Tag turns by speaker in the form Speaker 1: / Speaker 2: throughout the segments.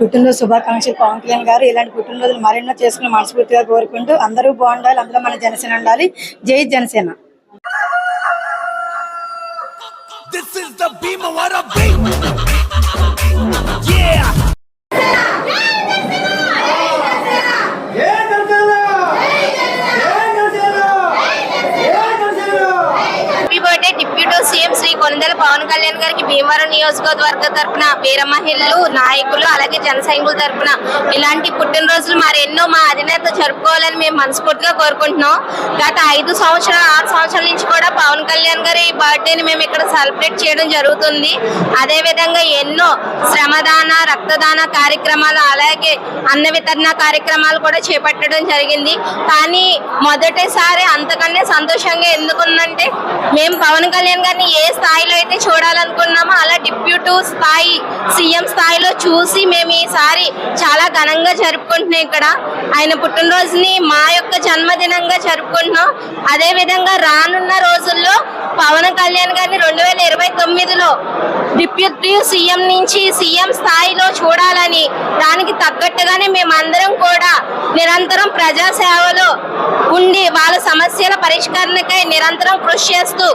Speaker 1: పుట్టినరోజు శుభాకాంక్షలు పవన్ కళ్యాణ్ గారు ఇలాంటి పుట్టినరోజులు మరెన్నో చేసుకుని మనస్ఫూర్తిగా కోరుకుంటూ అందరూ బాగుండాలి అందులో మన జనసేన ఉండాలి జై Janasena
Speaker 2: This is the beam of what a beam. Yeah.
Speaker 3: Happy birthday deputy CM Shri Konidela Pawan Kalyan గారికి భీమవరం నియోజకవర్గ తరపున వీర మహిళలు నాయకులు అలాగే జన సైనికుల తరపున ఇలాంటి పుట్టినరోజులు మరెన్నో మా అధినేత జరుపుకోవాలని మేము మనస్ఫూర్తిగా కోరుకుంటున్నాం. గత ఐదు సంవత్సరాలు ఆరు సంవత్సరాల నుంచి కూడా పవన్ కళ్యాణ్ గారి బర్త్డేని మేము ఇక్కడ సెలబ్రేట్ చేయడం జరుగుతుంది. అదేవిధంగా ఎన్నో శ్రమదాన రక్తదాన కార్యక్రమాలు అలాగే అన్న వితరణ కార్యక్రమాలు కూడా చేపట్టడం జరిగింది. కానీ మొదటిసారి అంతకన్నా సంతోషంగా ఎందుకుందంటే మేము పవన్ కళ్యాణ్ గారిని ఏ స్థాయిలో అయితే చూడాలనుకున్నామో అలా డిప్యూటీ స్థాయి సీఎం స్థాయిలో చూసి మేము ఈసారి చాలా ఘనంగా జరుపుకుంటున్నాం ఇక్కడ. ఆయన పుట్టినరోజుని మా యొక్క జన్మదినంగా జరుపుకుంటున్నాం. అదేవిధంగా రానున్న రోజుల్లో పవన్ కళ్యాణ్ గారిని రెండు వేల ఇరవై తొమ్మిదిలో డిప్యూటీ సీఎం నుంచి సీఎం స్థాయిలో చూడాలని దానికి తగ్గట్టుగానే మేమందరం కూడా నిరంతరం ప్రజాసేవలో ఉండి వాళ్ళ సమస్యల పరిష్కరణకై నిరంతరం కృషి చేస్తూ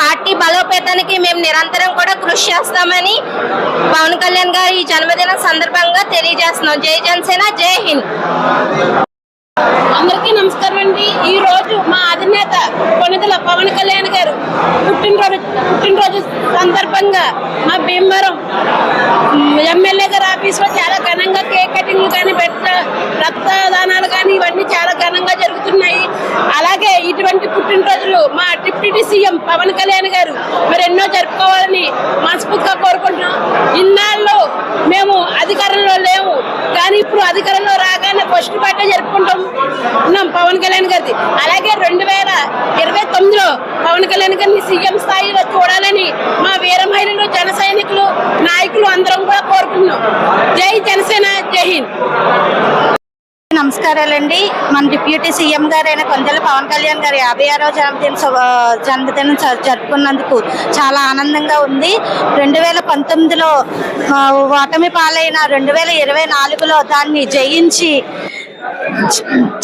Speaker 3: పార్టీ బలోపేతానికి మేము నిరంతరం కూడా కృషి చేస్తామని పవన్ కళ్యాణ్ గారి ఈ సందర్భంగా తెలియజేస్తున్నాం. జై జనసేన జై హింద్.
Speaker 4: అందరికీ నమస్కారం అండి. ఈ రోజు మా అధినేత కొనిదల పవన్ కళ్యాణ్ గారు పుట్టినరోజు పుట్టినరోజు సందర్భంగా మా భీమవరం ఎమ్మెల్యే గారి ఆఫీస్లో చాలా ఘనంగా కేక్ కటింగ్ కానీ పెట్ట రక్తదానాలు కానీ ఇవన్నీ చాలా ఘనంగా జరుగుతున్నాయి అలాగే ఇటువంటి పుట్టినరోజులు మా డిప్యూటీ సీఎం పవన్ కళ్యాణ్ గారు మరి ఎన్నో జరుపుకోవాలని మనస్ఫూర్తిగా కోరుకుంటున్నాం ఇన్నాళ్ళు మేము అధికారంలో లేవు కానీ ఇప్పుడు అధికారంలో రాగానే ఫస్ట్ బర్త్డే జరుపుకుంటాం ఉన్నాం పవన్ కళ్యాణ్ గారిది. అలాగే రెండు వేల ఇరవై తొమ్మిదిలో పవన్ కళ్యాణ్ గారిని సీఎం స్థాయిలో చూడాలని మా వీర మహిళలు జన సైనికులు నాయకులు అందరం కూడా కోరుకుంటున్నాం. జై జనసేన జై హింద్.
Speaker 5: నమస్కారాలండి. మన డిప్యూటీ సీఎం గారైన కొందల పవన్ కళ్యాణ్ గారి యాభై ఆరో జన్మదిన జన్మదినం జరుపుకున్నందుకు చాలా ఆనందంగా ఉంది. రెండు వేల పంతొమ్మిదిలో ఓటమి పాలైన రెండు వేల ఇరవై నాలుగులో దాన్ని జయించి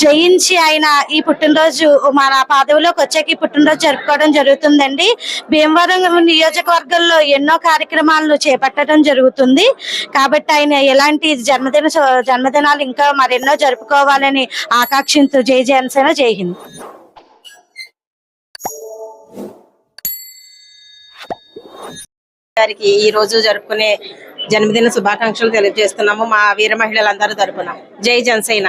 Speaker 5: జయించి ఆయన ఈ పుట్టినరోజు మన పాదవిలోకి వచ్చాక ఈ పుట్టినరోజు జరుపుకోవడం జరుగుతుందండి. భీమవరం నియోజకవర్గంలో ఎన్నో కార్యక్రమాలను చేపట్టడం జరుగుతుంది. కాబట్టి ఆయన ఎలాంటి జన్మదిన జన్మదినాలు ఇంకా మరెన్నో జరుపుకోవాలని ఆకాంక్షించు జై జనసేన జై హింద్.
Speaker 6: గారికి ఈ రోజు జరుపుకునే జన్మదిన శుభాకాంక్షలు తెలియజేస్తున్నాము మా వీర మహిళలందరూ తరపున. జై జనసేన.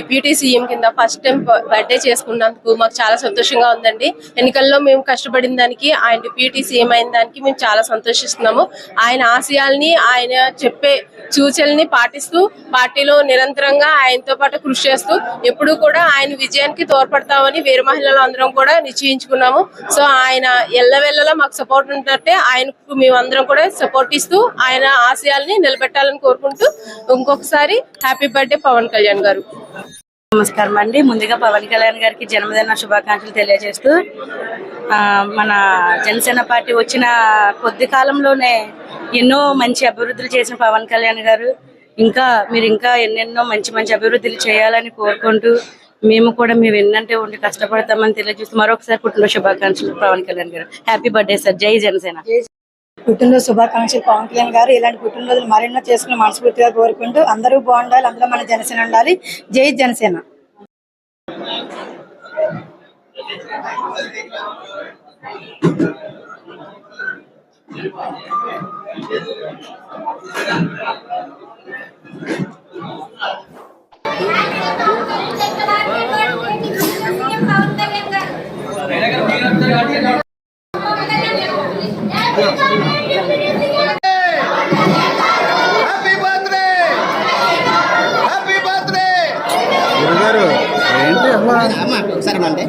Speaker 4: డిప్యూటీ సీఎం కింద ఫస్ట్ టైం బర్త్డే చేసుకున్నందుకు మాకు చాలా సంతోషంగా ఉందండి. ఎన్నికల్లో మేము కష్టపడిన దానికి ఆయన డిప్యూటీ సీఎం అయిన దానికి మేము చాలా సంతోషిస్తున్నాము. ఆయన ఆశయాల్ని ఆయన చెప్పే సూచనల్ని పాటిస్తూ పార్టీలో నిరంతరంగా ఆయనతో పాటు కృషి చేస్తూ ఎప్పుడూ కూడా ఆయన విజయానికి తోడ్పడతామని వీర మహిళలు అందరం కూడా నిశ్చయించుకున్నాము. సో ఆయన ఎల్లవెల్లలా మాకు సపోర్ట్ ఉంటే ఆయనకు మేమందరం కూడా సపోర్ట్ ఇస్తూ ఆయన ఆశయాల్ని నిలబెట్టాలని కోరుకుంటూ ఇంకొకసారి హ్యాపీ బర్త్డే పవన్ కళ్యాణ్ గారు.
Speaker 1: నమస్కారం అండి. ముందుగా పవన్ కళ్యాణ్ గారికి జన్మదిన శుభాకాంక్షలు తెలియజేస్తూ ఆ, మన జనసేన పార్టీ వచ్చిన కొద్ది కాలంలోనే ఎన్నో మంచి అభివృద్ధులు చేసిన పవన్ కళ్యాణ్ గారు. ఇంకా మీరు ఇంకా ఎన్నెన్నో మంచి మంచి అభివృద్ధులు చేయాలని కోరుకుంటూ మేము కూడా మేము ఎన్నంటే ఉండి కష్టపడతామని తెలియజేస్తూ మరొకసారి కుటుంబ శుభాకాంక్షలు పవన్ కళ్యాణ్ గారు. హ్యాపీ బర్త్డే సార్ జై జనసేన. పుట్టినరోజు శుభాకాంక్షలు పవన్ కళ్యాణ్ గారు. ఇలాంటి పుట్టినరోజులు మరెన్నో చేసుకుని మనస్ఫూర్తిగా కోరుకుంటూ అందరూ బాగుండాలి అందులో మన జనసేన ఉండాలి. జై జనసేన.
Speaker 2: Happy
Speaker 7: நன்றி